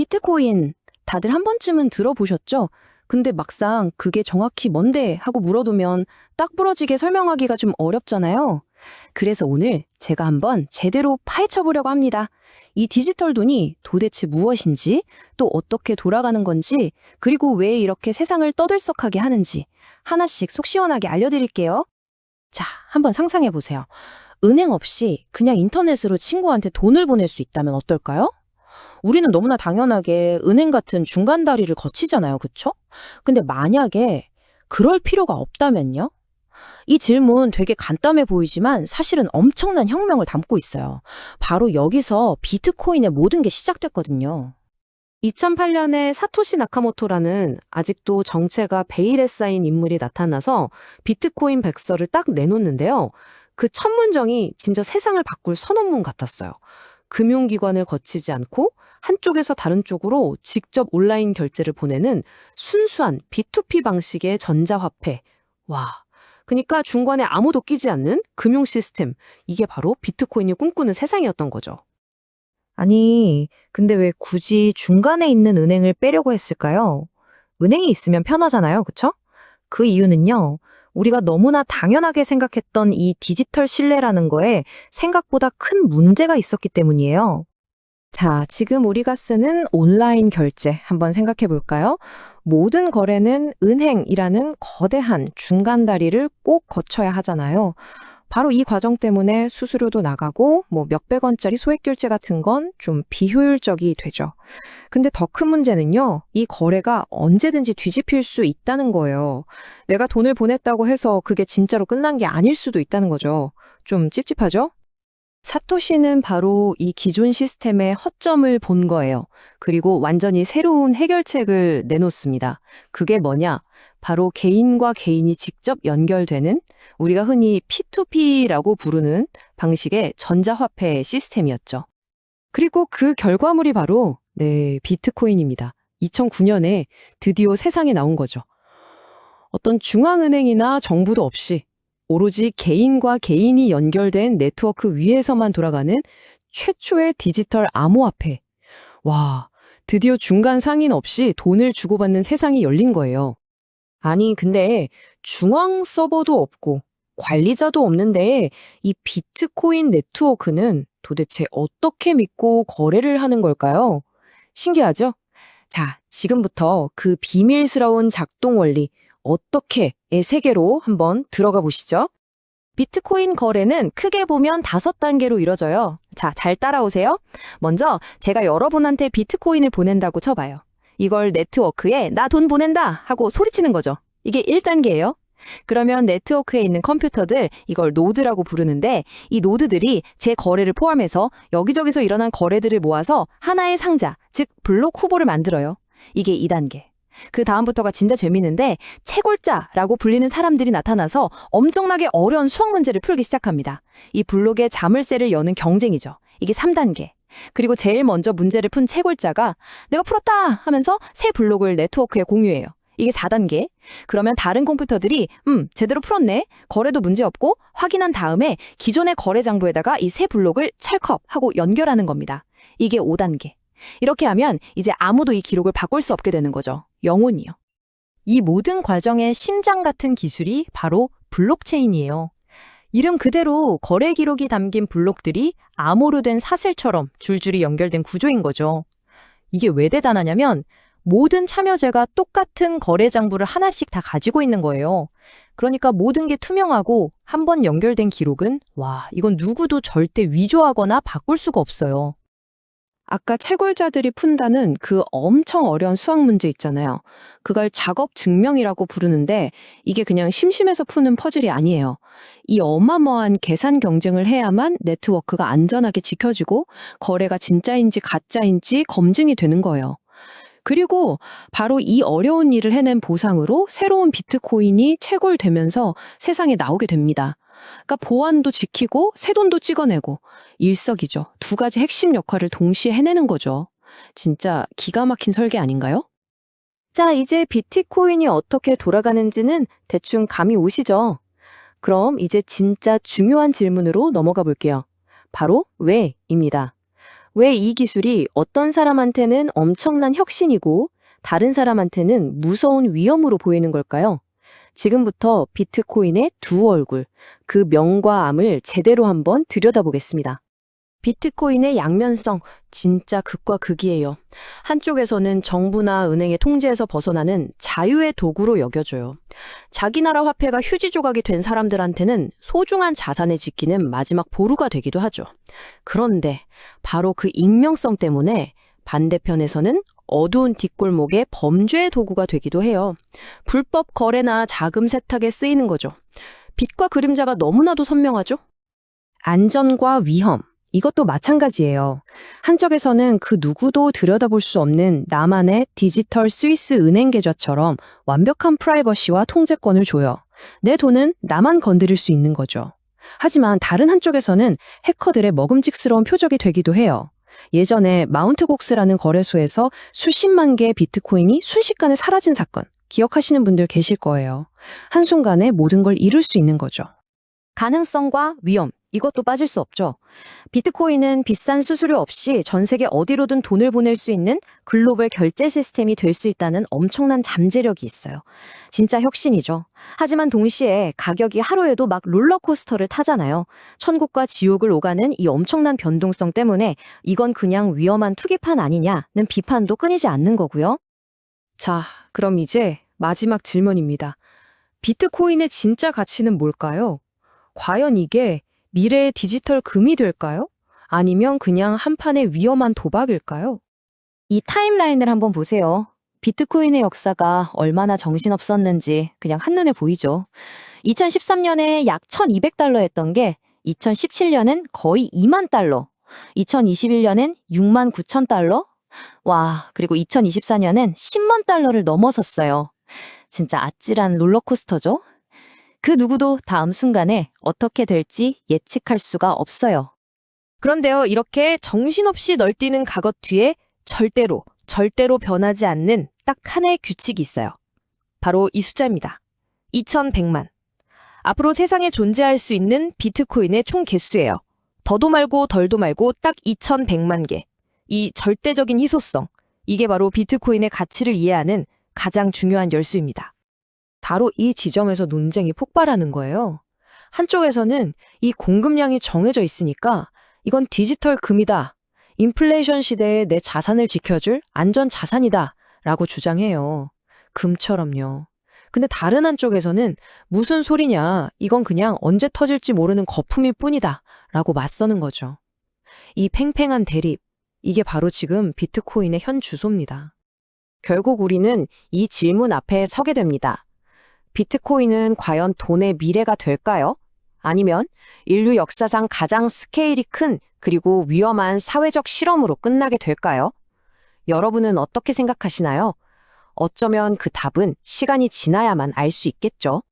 비트코인 다들 한 번쯤은 들어보셨죠? 근데 막상 그게 정확히 뭔데 하고 물어두면 딱 부러지게 설명하기가 좀 어렵잖아요. 그래서 오늘 제가 한번 제대로 파헤쳐 보려고 합니다. 이 디지털 돈이 도대체 무엇인지, 또 어떻게 돌아가는 건지, 그리고 왜 이렇게 세상을 떠들썩하게 하는지 하나씩 속 시원하게 알려드릴게요. 자, 한번 상상해 보세요. 은행 없이 그냥 인터넷으로 친구한테 돈을 보낼 수 있다면 어떨까요? 우리는 너무나 당연하게 은행 같은 중간 다리를 거치잖아요. 그쵸? 근데 만약에 그럴 필요가 없다면요? 이 질문 되게 간단해 보이지만 사실은 엄청난 혁명을 담고 있어요. 바로 여기서 비트코인의 모든 게 시작됐거든요. 2008년에 사토시 나카모토라는 아직도 정체가 베일에 쌓인 인물이 나타나서 비트코인 백서를 딱 내놓는데요. 그 첫 문정이 진짜 세상을 바꿀 선언문 같았어요. 금융기관을 거치지 않고 한쪽에서 다른 쪽으로 직접 온라인 결제를 보내는 순수한 B2P 방식의 전자화폐. 와. 그러니까 중간에 아무도 끼지 않는 금융 시스템. 이게 바로 비트코인이 꿈꾸는 세상이었던 거죠. 아니, 근데 왜 굳이 중간에 있는 은행을 빼려고 했을까요? 은행이 있으면 편하잖아요. 그쵸? 그 이유는요. 우리가 너무나 당연하게 생각했던 이 디지털 신뢰라는 거에 생각보다 큰 문제가 있었기 때문이에요. 자, 지금 우리가 쓰는 온라인 결제 한번 생각해 볼까요? 모든 거래는 은행이라는 거대한 중간 다리를 꼭 거쳐야 하잖아요. 바로 이 과정 때문에 수수료도 나가고 뭐 몇백 원짜리 소액 결제 같은 건 좀 비효율적이 되죠. 근데 더 큰 문제는요. 이 거래가 언제든지 뒤집힐 수 있다는 거예요. 내가 돈을 보냈다고 해서 그게 진짜로 끝난 게 아닐 수도 있다는 거죠. 좀 찝찝하죠? 사토시는 바로 이 기존 시스템의 허점을 본 거예요. 그리고 완전히 새로운 해결책을 내놓습니다. 그게 뭐냐? 바로 개인과 개인이 직접 연결되는 우리가 흔히 P2P라고 부르는 방식의 전자화폐 시스템이었죠. 그리고 그 결과물이 바로 네, 비트코인입니다. 2009년에 드디어 세상에 나온 거죠. 어떤 중앙은행이나 정부도 없이 오로지 개인과 개인이 연결된 네트워크 위에서만 돌아가는 최초의 디지털 암호화폐. 와, 드디어 중간 상인 없이 돈을 주고받는 세상이 열린 거예요. 아니, 근데 중앙 서버도 없고 관리자도 없는데 이 비트코인 네트워크는 도대체 어떻게 믿고 거래를 하는 걸까요? 신기하죠? 자, 지금부터 그 비밀스러운 작동 원리, 어떻게의 세계로 한번 들어가 보시죠. 비트코인 거래는 크게 보면 다섯 단계로 이뤄져요. 자, 잘 따라오세요. 먼저 제가 여러분한테 비트코인을 보낸다고 쳐봐요. 이걸 네트워크에 나 돈 보낸다 하고 소리치는 거죠. 이게 1단계예요. 그러면 네트워크에 있는 컴퓨터들 이걸 노드라고 부르는데 이 노드들이 제 거래를 포함해서 여기저기서 일어난 거래들을 모아서 하나의 상자, 즉 블록 후보를 만들어요. 이게 2단계. 그 다음부터가 진짜 재밌는데 채굴자라고 불리는 사람들이 나타나서 엄청나게 어려운 수학 문제를 풀기 시작합니다. 이 블록의 자물쇠를 여는 경쟁이죠. 이게 3단계. 그리고 제일 먼저 문제를 푼 채굴자가 내가 풀었다 하면서 새 블록을 네트워크에 공유해요. 이게 4단계. 그러면 다른 컴퓨터들이 음, 제대로 풀었네. 거래도 문제 없고 확인한 다음에 기존의 거래 장부에다가 이 새 블록을 찰컥 하고 연결하는 겁니다. 이게 5단계. 이렇게 하면 이제 아무도 이 기록을 바꿀 수 없게 되는 거죠. 영원히요. 이 모든 과정의 심장 같은 기술이 바로 블록체인이에요. 이름 그대로 거래 기록이 담긴 블록들이 암호로 된 사슬처럼 줄줄이 연결된 구조인 거죠. 이게 왜 대단하냐면 모든 참여자가 똑같은 거래 장부를 하나씩 다 가지고 있는 거예요. 그러니까 모든 게 투명하고 한 번 연결된 기록은 와, 이건 누구도 절대 위조하거나 바꿀 수가 없어요. 아까 채굴자들이 푼다는 그 엄청 어려운 수학 문제 있잖아요. 그걸 작업 증명이라고 부르는데 이게 그냥 심심해서 푸는 퍼즐이 아니에요. 이 어마어마한 계산 경쟁을 해야만 네트워크가 안전하게 지켜지고 거래가 진짜인지 가짜인지 검증이 되는 거예요. 그리고 바로 이 어려운 일을 해낸 보상으로 새로운 비트코인이 채굴되면서 세상에 나오게 됩니다. 그러니까 보안도 지키고 새 돈도 찍어내고 일석이조 두 가지 핵심 역할을 동시에 해내는 거죠. 진짜 기가 막힌 설계 아닌가요? 자, 이제 비트코인이 어떻게 돌아가는지는 대충 감이 오시죠? 그럼 이제 진짜 중요한 질문으로 넘어가 볼게요. 바로 왜입니다. 왜 이 기술이 어떤 사람한테는 엄청난 혁신이고 다른 사람한테는 무서운 위험으로 보이는 걸까요? 지금부터 비트코인의 두 얼굴, 그 명과 암을 제대로 한번 들여다보겠습니다. 비트코인의 양면성, 진짜 극과 극이에요. 한쪽에서는 정부나 은행의 통제에서 벗어나는 자유의 도구로 여겨져요. 자기 나라 화폐가 휴지 조각이 된 사람들한테는 소중한 자산의 지키는 마지막 보루가 되기도 하죠. 그런데 바로 그 익명성 때문에 반대편에서는 어두운 뒷골목의 범죄의 도구가 되기도 해요. 불법 거래나 자금 세탁에 쓰이는 거죠. 빛과 그림자가 너무나도 선명하죠? 안전과 위험. 이것도 마찬가지예요. 한쪽에서는 그 누구도 들여다볼 수 없는 나만의 디지털 스위스 은행 계좌처럼 완벽한 프라이버시와 통제권을 줘요. 내 돈은 나만 건드릴 수 있는 거죠. 하지만 다른 한쪽에서는 해커들의 먹음직스러운 표적이 되기도 해요. 예전에 마운트곡스라는 거래소에서 수십만 개의 비트코인이 순식간에 사라진 사건 기억하시는 분들 계실 거예요. 한순간에 모든 걸 잃을 수 있는 거죠. 가능성과 위험, 이것도 빠질 수 없죠. 비트코인은 비싼 수수료 없이 전 세계 어디로든 돈을 보낼 수 있는 글로벌 결제 시스템이 될 수 있다는 엄청난 잠재력이 있어요. 진짜 혁신이죠. 하지만 동시에 가격이 하루에도 막 롤러코스터를 타잖아요. 천국과 지옥을 오가는 이 엄청난 변동성 때문에 이건 그냥 위험한 투기판 아니냐는 비판도 끊이지 않는 거고요. 자, 그럼 이제 마지막 질문입니다. 비트코인의 진짜 가치는 뭘까요? 과연 이게 미래의 디지털 금이 될까요? 아니면 그냥 한판의 위험한 도박일까요? 이 타임라인을 한번 보세요. 비트코인의 역사가 얼마나 정신없었는지 그냥 한눈에 보이죠. 2013년에 약 1200달러였던 게 2017년엔 거의 2만 달러, 2021년엔 6만 9천 달러, 와, 그리고 2024년엔 10만 달러를 넘어섰어요. 진짜 아찔한 롤러코스터죠? 그 누구도 다음 순간에 어떻게 될지 예측할 수가 없어요. 그런데요, 이렇게 정신없이 널뛰는 가것 뒤에 절대로, 절대로 변하지 않는 딱 하나의 규칙이 있어요. 바로 이 숫자입니다. 2100만. 앞으로 세상에 존재할 수 있는 비트코인의 총 개수예요. 더도 말고 덜도 말고 딱 2100만 개. 이 절대적인 희소성. 이게 바로 비트코인의 가치를 이해하는 가장 중요한 열쇠입니다. 바로 이 지점에서 논쟁이 폭발하는 거예요. 한쪽에서는 이 공급량이 정해져 있으니까 이건 디지털 금이다. 인플레이션 시대에 내 자산을 지켜줄 안전 자산이다. 라고 주장해요. 금처럼요. 근데 다른 한쪽에서는 무슨 소리냐. 이건 그냥 언제 터질지 모르는 거품일 뿐이다. 라고 맞서는 거죠. 이 팽팽한 대립. 이게 바로 지금 비트코인의 현 주소입니다. 결국 우리는 이 질문 앞에 서게 됩니다. 비트코인은 과연 돈의 미래가 될까요? 아니면 인류 역사상 가장 스케일이 큰 그리고 위험한 사회적 실험으로 끝나게 될까요? 여러분은 어떻게 생각하시나요? 어쩌면 그 답은 시간이 지나야만 알 수 있겠죠?